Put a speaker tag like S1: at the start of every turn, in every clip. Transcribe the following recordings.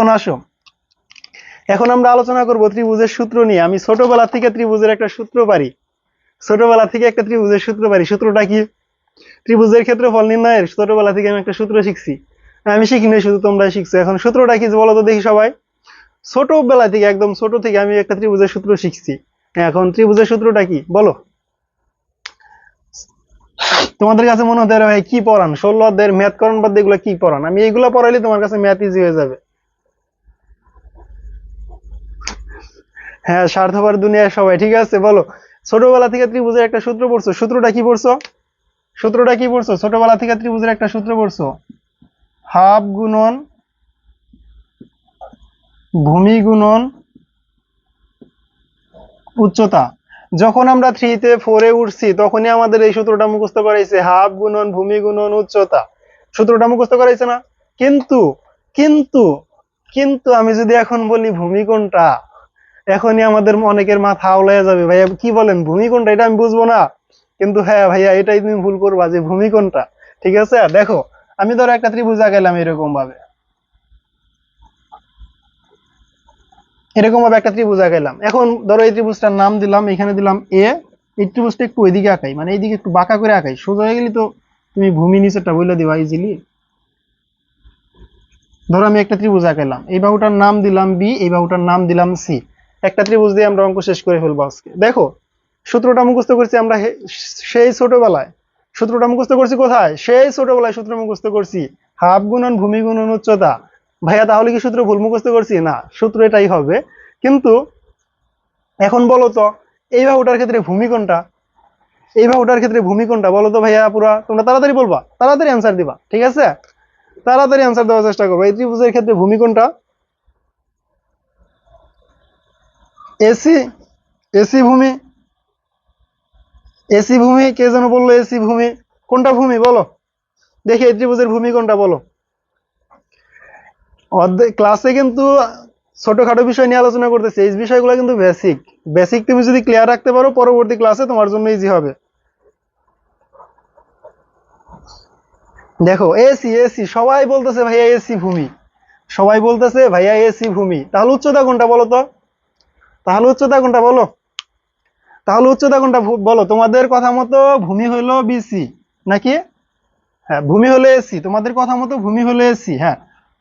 S1: এখন আসো এখন আমরা আলোচনা করব ত্রিভুজের সূত্র নিয়ে। আমি ছোটবেলা থেকে ত্রিভুজের একটা সূত্র পারি। ছোটবেলা থেকে একটা ত্রিভুজের সূত্র পারি। সূত্রটা কি? ত্রিভুজের ক্ষেত্রে ফল নির্ণয়ের ছোটবেলা থেকে আমি একটা সূত্র শিখছি। আমি শিখি নাই, শুধু তোমরা শিখছো। এখন সূত্রটা কি বলো তো দেখি সবাই। ছোটবেলা থেকে, একদম ছোট থেকে আমি একটা ত্রিভুজের সূত্র শিখছি। এখন ত্রিভুজের সূত্রটা কি? বলো। তোমাদের কাছে মনে হতে ভাই, কি পড়ান? ষোলো অধ্যায়ের ম্যাথ করণ বাদ এগুলো কি পড়ান? আমি এগুলো পড়াইলে তোমার কাছে ম্যাথ ইজি হয়ে যাবে। হ্যাঁ স্বার্থপর দুনিয়ায় সবাই, ঠিক আছে? বলো, ছোটবেলা থেকে ত্রিভুজের একটা সূত্র পড়ছো? সূত্রটা কি পড়ছো? সূত্রটা কি পড়ছো? ছোটবেলা থেকে ত্রিভুজের একটা সূত্র পড়ছো? হাফ গুণন, ভূমি গুণন, উচ্চতা। যখন আমরা থ্রিতে ফোরে উঠছি, তখনই আমাদের এই সূত্রটা মুখস্থ করাইছে হাফ গুণন, ভূমি গুণন, উচ্চতা। সূত্রটা মুখস্থ করাইছে না? কিন্তু কিন্তু কিন্তু আমি যদি এখন বলি ভূমি কোনটা? এখনই আমাদের অনেকের মাথা আওলাইয়া যাবে। ভাইয়া, কি বলেন? ভূমি কোনটা এটা আমি বুঝব না। কিন্তু হ্যাঁ ভাইয়া, এটাই তুমি ভুল করবা যে ভূমি কোনটা ঠিক আছে? দেখো, আমি ধরো একটা ত্রিভুজ আঁকাইলাম এরকম ভাবে এরকম ভাবে একটা ত্রিভুজ আঁকাইলাম। এখন ধরো এই ত্রিভুজটার নাম দিলাম, এখানে দিলাম এ এই ত্রিভুজটা একটু ওইদিকে আঁকাই মানে এইদিকে একটু বাঁকা করে আঁকাই। সোজা হয়ে গেলে তো তুমি ভূমি নিচেরটা বলে দিবা ইজিলি ধরো আমি একটা ত্রিভুজ আঁকাইলাম। এই বাহুটার নাম দিলাম বি এই বাহুটার নাম দিলাম সি একটা ত্রিভুজ দিয়ে আমরা অঙ্ক শেষ করে ফেলব আজকে। দেখো, সূত্রটা মুখস্থ করছি আমরা সেই ছোটবেলায়। সূত্রটা মুখস্থ করছি কোথায়? সেই ছোটবেলায় সূত্র মুখস্থ করছি। হাফ গুণন ভূমি গুণন উচ্চতা। ভাইয়া, তাহলে কি সূত্র ভুল মুখস্থ করছি? না, সূত্র এটাই হবে। কিন্তু, এখন বলো তো, এই বাহুটার ক্ষেত্রে ভূমি কোনটা? এই বাহুটার ক্ষেত্রে ভূমি কোনটা? বলো তো ভাইয়া পুরা, তোমরা তাড়াতাড়ি বলবা। তাড়াতাড়ি অ্যান্সার দিবা, ঠিক আছে? তাড়াতাড়ি অ্যান্সার দেওয়ার চেষ্টা করব। এই ত্রিভুজের ক্ষেত্রে ভূমি কোনটা? এসি এসি ভূমি এসি ভূমি, কে যেন বলল এসি ভূমি? কোনটা ভূমি বলো? দেখি এই ত্রিভুজের ভূমি কোনটা বলো? অর্ধেক ক্লাসে কিন্তু ছোটখাটো বিষয় নিয়ে আলোচনা করতেছি। এই বিষয়গুলো কিন্তু বেসিক বেসিক তুমি যদি ক্লিয়ার রাখতে পারো, পরবর্তী ক্লাসে তোমার জন্য ইজি হবে। দেখো, এসি এসি, সবাই বলতেছে ভাইয়া এসি ভূমি। সবাই বলতেছে ভাইয়া এসি ভূমি। তাহলে উচ্চতা কোনটা বলো তো? তাহলে উচ্চতা কোনটা বলো? তাহলে উচ্চতা কোনটা বলো? তোমাদের কথা মতো ভূমি হলো বিসি নাকি? হ্যাঁ ভূমি হলো এসি তোমাদের কথা মতো ভূমি হলো এসি হ্যাঁ।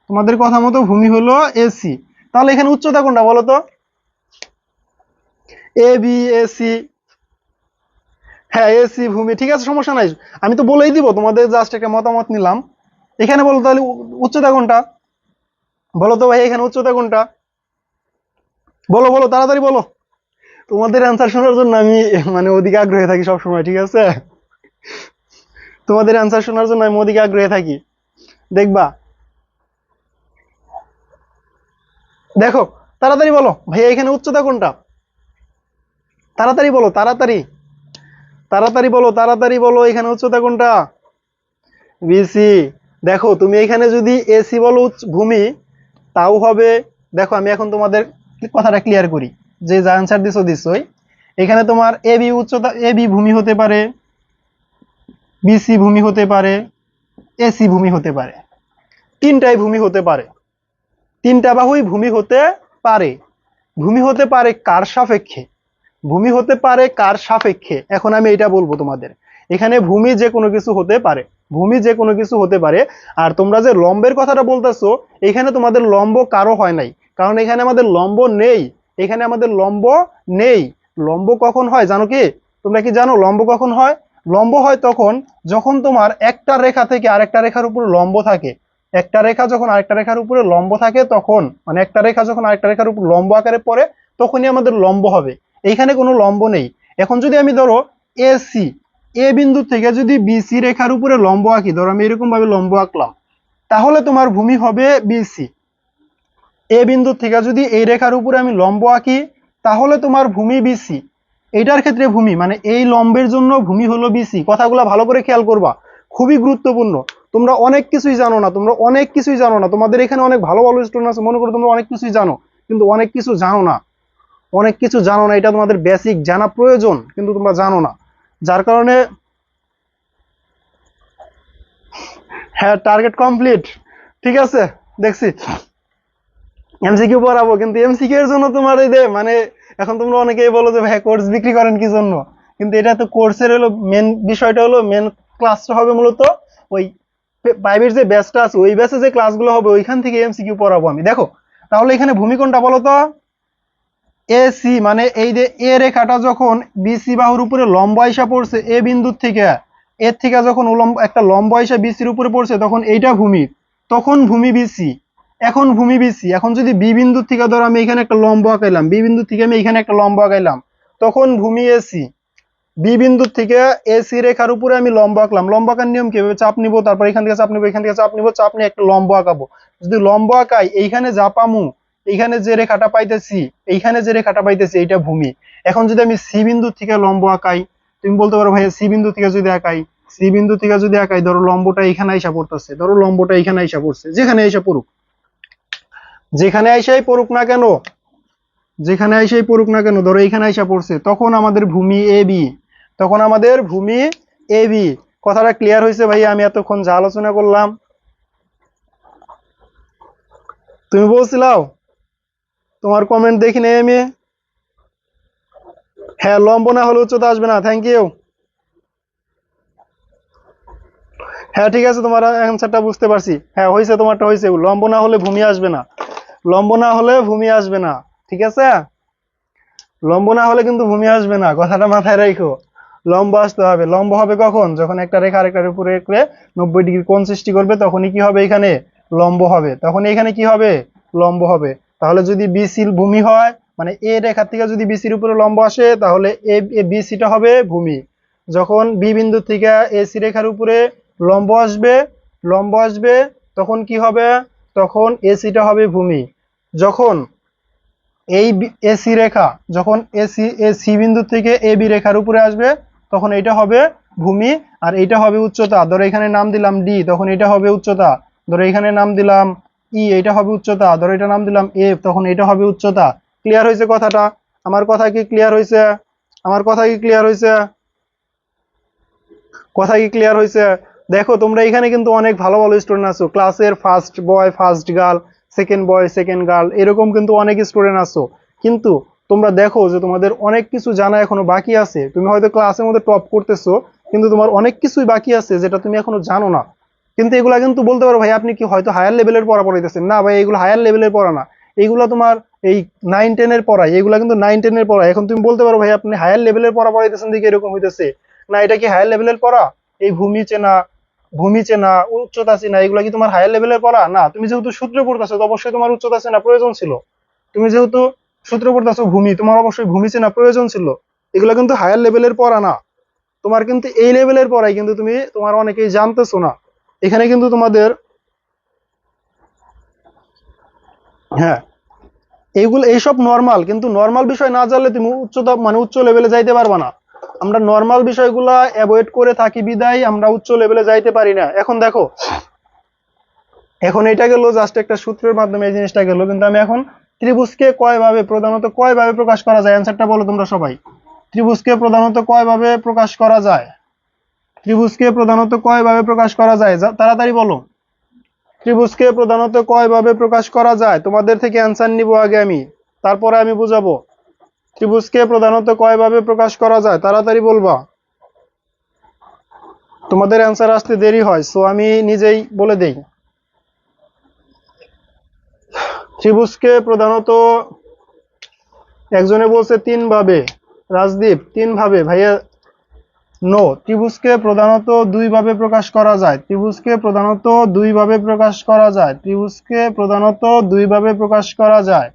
S1: তোমাদের কথা মতো ভূমি হলো এসি তাহলে এখানে উচ্চতা কোনটা বলো তো? এ বি এসি হ্যাঁ এসি ভূমি। ঠিক আছে, সমস্যা নাই। আমি তো বলেই দিব, তোমাদের জাস্ট একটা মতামত নিলাম। এখানে বলো তাহলে উচ্চতা কোনটা? বলো তো ভাই, এখানে উচ্চতা কোনটা? বলো বলো, তাড়াতাড়ি বলো। তোমাদের অ্যান্সার শোনার জন্য আমি মানে ওদিকে আগ্রহে থাকি সবসময়, ঠিক আছে? তোমাদের অ্যান্সার শোনার জন্য আমি ওদিকে আগ্রহে থাকি। দেখবা? দেখো, তাড়াতাড়ি বলো। ভাইয়া, এখানে উচ্চতা কোনটা? তাড়াতাড়ি বলো, তাড়াতাড়ি। তাড়াতাড়ি বলো তাড়াতাড়ি বলো, এখানে উচ্চতা কোনটা? বিসি দেখো, তুমি এখানে যদি এসি বলো ভূমি, তাও হবে দেখো, আমি এখন তোমাদের কথাটা ক্লিয়ার করি। যে যা অ্যান্সার দিছো, দিছোই। এখানে তোমার এ বি উচ্চতা এ বি ভূমি হতে পারে বিসি ভূমি হতে পারে এসি ভূমি হতে পারে। তিনটাই ভূমি হতে পারে। তিনটা বাহুই ভূমি হতে পারে। ভূমি হতে পারে কার সাপেক্ষে? ভূমি হতে পারে কার সাপেক্ষে? এখন আমি এটা বলব তোমাদের। এখানে ভূমি যে কোনো কিছু হতে পারে। ভূমি যে কোনো কিছু হতে পারে। আর তোমরা যে লম্বের কথাটা বলতেছো, এখানে তোমাদের লম্ব কারও হয় নাই। কারণ এখানে আমাদের লম্ব নেই। এখানে আমাদের লম্ব নেই। লম্ব কখন হয় জানো কি? তোমরা কি জানো লম্ব কখন হয়? লম্ব হয় তখন যখন তোমার একটা রেখা থেকে আরেকটা রেখার উপরে লম্ব থাকে। একটা রেখা যখন আরেকটা রেখার উপরে লম্ব থাকে তখন মানে একটা রেখা যখন আরেকটা রেখার উপর লম্ব আকারে পড়ে, তখনই আমাদের লম্ব হবে। এইখানে কোনো লম্ব নেই। এখন যদি আমি ধরো এসি এ বিন্দু থেকে যদি বিসি রেখার উপরে লম্ব আঁকি, ধরো আমি এরকম ভাবে লম্ব আঁকলাম, তাহলে তোমার ভূমি হবে বিসি এ বিন্দু থেকে যদি এই রেখার উপরে আমি লম্ব আঁকি, তাহলে তোমার ভূমি বিসি এটার ক্ষেত্রে ভূমি মানে এই লম্বের জন্য ভূমি হলো বিসি কথাগুলো ভালো করে খেয়াল করবা। খুবই গুরুত্বপূর্ণ। তোমরা অনেক কিছুই জানো না, তোমরা অনেক কিছুই জানো না। তোমাদের এখানে অনেক ভালো ভালো স্টুডেন্ট আছে, মনে করো তোমরা অনেক কিছুই জানো, কিন্তু অনেক কিছু জানো না। অনেক কিছু জানো না, এটা তোমাদের বেসিক জানা প্রয়োজন, কিন্তু তোমরা জানো না। যার কারণে হ্যাঁ টার্গেট কমপ্লিট ঠিক আছে, দেখছি। এমসিকিউ পড়াবো, কিন্তু এমসিকিউ এর জন্য তোমার এই যে মানে এখন তোমরা অনেকেই বলো যে ভাই কোর্স বিক্রি করেন কি জন্য? কিন্তু এটা তো কোর্সের হলো মেন বিষয়টা হলো মেন ক্লাসটা হবে মূলত ওই প্রাইভেট যে ব্যাচটা আছে, ওই ব্যাচে যে ক্লাসগুলো হবে, ওইখান থেকে এমসিকিউ পড়াবো আমি। দেখো, তাহলে এখানে ভূমি কোনটা বলো তো? এ সি মানে এই যে এ রেখাটা যখন বিসি বাহুর উপরে লম্ব আইসা পড়ছে এ বিন্দুর থেকে এর থেকে যখন উলম্ব, একটা লম্বা আইসা বিসির উপরে পড়ছে, তখন এইটা ভূমি। তখন ভূমি বিসি এখন ভূমি বিসি এখন যদি বি বিন্দুর থেকে ধরো আমি এখানে একটা লম্ব আঁকাইলাম, বি বিন্দুর থেকে আমি এখানে একটা লম্ব আঁকাইলাম, তখন ভূমি এসি, বি বিন্দুর থেকে এসি রেখার উপরে আমি লম্ব আঁকলাম, লম্ব আঁকার নিয়ম কীভাবে চাপ নিব, তারপর এখান থেকে চাপ নিব, এখান থেকে চাপ নিব, চাপ নিয়ে একটা লম্ব আঁকাবো। যদি লম্ব আঁকাই, এইখানে যা পামু, এইখানে যে রেখাটা পাইতেছি, এইখানে যে রেখাটা পাইতেছি, এইটা ভূমি। এখন যদি আমি সি বিন্দু থেকে লম্ব আঁকাই, তুমি বলতে পারো ভাই সি বিন্দু থেকে যদি আঁকাই, সি বিন্দু থেকে যদি আঁকাই, ধরো লম্বটা এখানে আইসা পড়তেছে, ধরো লম্বটা এখানে আইসা পড়ছে, যেখানে আইসা পড়ুক। যেখানে আইসাই পড়ুক না কেন, যেখানে আইসাই পড়ুক না কেন, ধরো এইখানে আইসা পড়ছে, তখন আমাদের ভূমি এ বি তখন আমাদের ভূমি এ বি কথাটা ক্লিয়ার হয়েছে ভাই আমি এতক্ষণ যা আলোচনা করলাম। তুমি বলছিলাও, তোমার কমেন্ট দেখি নেই আমি। হ্যাঁ লম্ব না হলে উচ্চতা আসবে না থ্যাংক ইউ হ্যাঁ ঠিক আছে, তোমার অ্যান্সারটা বুঝতে পারছি। হ্যাঁ হয়েছে তোমারটা হয়েছে লম্ব না হলে ভূমি আসবে না। লম্ব না হলে ভূমি আসবে না, ঠিক আছে? লম্ব না হলে কিন্তু ভূমি আসবে না, কথাটা মাথায় রাখো। লম্ব আসতে হবে। লম্ব হবে কখন? যখন একটা রেখা আরেকটার উপরে রেখে নব্বই ডিগ্রি কোণ সৃষ্টি করবে, তখনই কি হবে এখানে? লম্ব হবে। তখন এখানে কি হবে? লম্ব হবে। তাহলে যদি বিসি ভূমি হয় মানে এ রেখার থেকে যদি বিসির উপরে লম্ব আসে, তাহলে এ বিসিটা হবে ভূমি। যখন বি বিন্দু থেকে এসি রেখার উপরে লম্ব আসবে লম্ব আসবে, তখন কি হবে? তখন এসিটা হবে ভূমি। যখন এই এসি রেখা, যখন এসি এ সি বিন্দু থেকে এ বি রেখার উপরে আসবে, তখন এটা হবে ভূমি, আর এটা হবে উচ্চতা। ধরো এখানে নাম দিলাম ডি তখন এটা হবে উচ্চতা। ধরো এখানে নাম দিলাম ই এটা হবে উচ্চতা। ধরো এটা নাম দিলাম এফ তখন এটা হবে উচ্চতা। ক্লিয়ার হয়েছে কথাটা? আমার কথা কি ক্লিয়ার হয়েছে? আমার কথা কি ক্লিয়ার হয়েছে? কথা কি ক্লিয়ার হয়েছে? দেখো, তোমরা এখানে কিন্তু অনেক ভালো ভালো স্টুডেন্ট আছো। ক্লাসের first boy first girl second boy second girl এরকম কিন্তু অনেক স্টুডেন্ট আছো। কিন্তু তোমরা দেখো যে তোমাদের অনেক কিছু জানা এখনও বাকি আছে। তুমি হয়তো ক্লাসের মধ্যে টপ করতেছো, কিন্তু তোমার অনেক কিছুই বাকি আছে যেটা তুমি এখনও জানো না। কিন্তু এগুলা কিন্তু বলতে পারো, ভাই, আপনি কি হয়তো হায়ার লেভেলের পড়া পড়াইতেছেন না, ভাই, এগুলো হায়ার লেভেলের পড়া না। এইগুলো তোমার এই নাইন টেনের পড়াই এগুলো কিন্তু নাইন টেনের পড়া এখন তুমি বলতে পারো, ভাই, আপনি হায়ার লেভেলের পড়া পড়াইতেছেন দিকে এরকম হইতেছে? না, এটা কি হায়ার লেভেলের পড়া? এই ভূমি চেনা ভূমি চেনা, উচ্চতা চেনা, এগুলো কি তোমার হায়ার লেভেলের পড়া? না, তুমি যেহেতু সূত্র পড়তেছো, তো অবশ্যই তোমার উচ্চতা চেনা প্রয়োজন ছিল। তুমি যেহেতু সূত্র পড়তেছো, ভূমি, তোমার অবশ্যই ভূমি চেনা প্রয়োজন ছিল। এগুলো কিন্তু হায়ার লেভেলের পড়া না। তোমার কিন্তু এই লেভেলের পড়াই কিন্তু তুমি তোমার অনেকেই জানতেছো না। এখানে কিন্তু তোমাদের হ্যাঁ এইগুলো এইসব নর্মাল কিন্তু নর্মাল বিষয় না জানলে তুমি উচ্চতা মানে উচ্চ লেভেলে যাইতে পারবা না। আমরা নর্মাল বিষয়গুলা অ্যাভয়েড করে থাকি বিদায়, আমরা উচ্চ লেভেলে যাইতে পারি না। এখন দেখো, এখন এটা গেল জাস্ট একটা সূত্রের মাধ্যমে এই জিনিসটা গেল, কিন্তু আমি এখন ত্রিভুজকে কয়ভাবে প্রধানত কয়ভাবে প্রকাশ করা যায়? অ্যান্সারটা বলো তোমরা সবাই। ত্রিভুজকে প্রধানত কয়ভাবে প্রকাশ করা যায়? ত্রিভুজকে প্রধানত কয়ভাবে প্রকাশ করা যায়? তাড়াতাড়ি বলো। ত্রিভুজকে প্রধানত কয়ভাবে প্রকাশ করা যায়? তোমাদের থেকে অ্যান্সার নিব আগে আমি। তারপরে আমি বুঝাবো। ত্রিভুজকে প্রধানত কয়ভাবে প্রকাশ করা যায়? তাড়াতাড়ি বলবা। তোমাদের অ্যান্সার আসতে দেরি হয় সো আমি নিজেই বলে দেই। ত্রিভুজকে প্রধানত একজনে বলছে তিন ভাবে রাজদীপ তিন ভাবে ভাইয়া নো ত্রিভুজকে প্রধানত দুই ভাবে প্রকাশ করা যায়। ত্রিভুজকে প্রধানত দুই ভাবে প্রকাশ করা যায়। ত্রিভুজকে প্রধানত দুই ভাবে প্রকাশ করা যায়।